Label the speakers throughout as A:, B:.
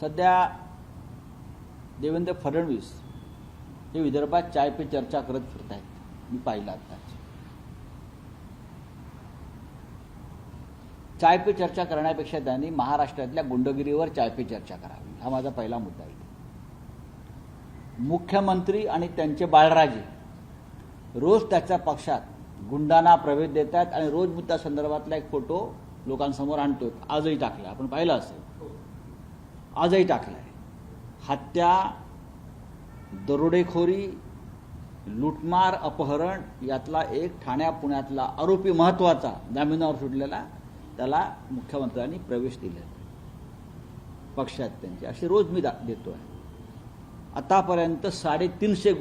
A: सध्या देवेंद्र फडणवीस हे विदर्भात चाय पे चर्चा करत फिरत आहेत मी पाहिलं आता. चाय पे चर्चा करण्यापेक्षा त्यांनी महाराष्ट्रातल्या गुंडगिरीवर चाय पे चर्चा करावी. हा माझा पहिला मुद्दा आहे. मुख्यमंत्री आणि त्यांचे बाळराजे रोज त्याच्या पक्षात गुंडांना प्रवेश देतात आणि रोज मुद्दा संदर्भातला एक फोटो लोकांसमोर आणतोय आजही टाकला आपण पाहिला असेल. आजही टाकलाय हत्या दरोडेखोरी लुटमार अपहरण यातला एक ठाण्या पुण्यातला आरोपी महत्त्वाचा जामिनावर सुटलेला त्याला मुख्यमंत्र्यांनी प्रवेश दिला पक्षात त्यांचे असे रोज मी दा आहे आतापर्यंत साडेतीनशे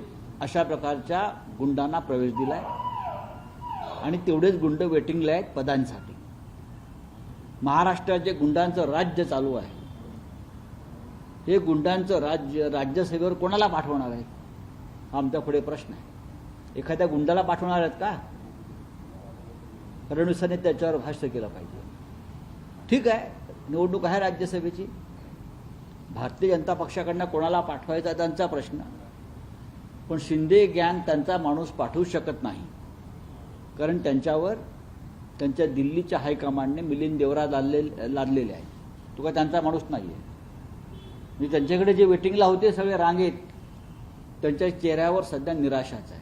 A: अशा प्रकारच्या गुंडांना प्रवेश दिलाय. आणि तेवढेच गुंड वेटिंगला आहेत पदांसाठी. महाराष्ट्रात जे गुंडांचं राज्य चालू आहे. हे गुंडांचं राज्य राज्यसेवेवर कोणाला पाठवणार आहे हा आमच्या पुढे प्रश्न आहे. एखाद्या गुंडाला पाठवणार आहेत का? फडणवीसांनी त्याच्यावर भाष्य केलं पाहिजे. ठीक आहे निवडणूक आहे राज्यसभेची भारतीय जनता पक्षाकडनं कोणाला पाठवायचा त्यांचा प्रश्न. पण शिंदे गँग त्यांचा माणूस पाठवू शकत नाही. कारण त्यांच्यावर त्यांच्या दिल्लीच्या हायकमांडने मिलिंद देवरा लादले लादलेले आहे तो काय त्यांचा माणूस नाही आहे म्हणजे त्यांच्याकडे जे वेटिंगला होते सगळे रांगेत त्यांच्या चेहऱ्यावर सध्या निराशाच आहे.